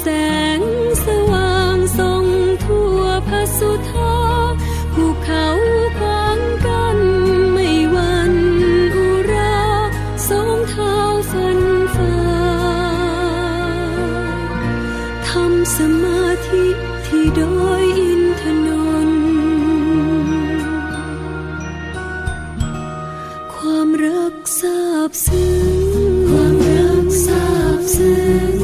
แสงสว่างส่องทั่วพระสุธาภูเขาขวางกันไม่วันอุราสองเท้าฟันฝ่าทำสมาธิที่ดอยอินทนนท์ความรักซาบซึ้งความรักซาบซึ้ง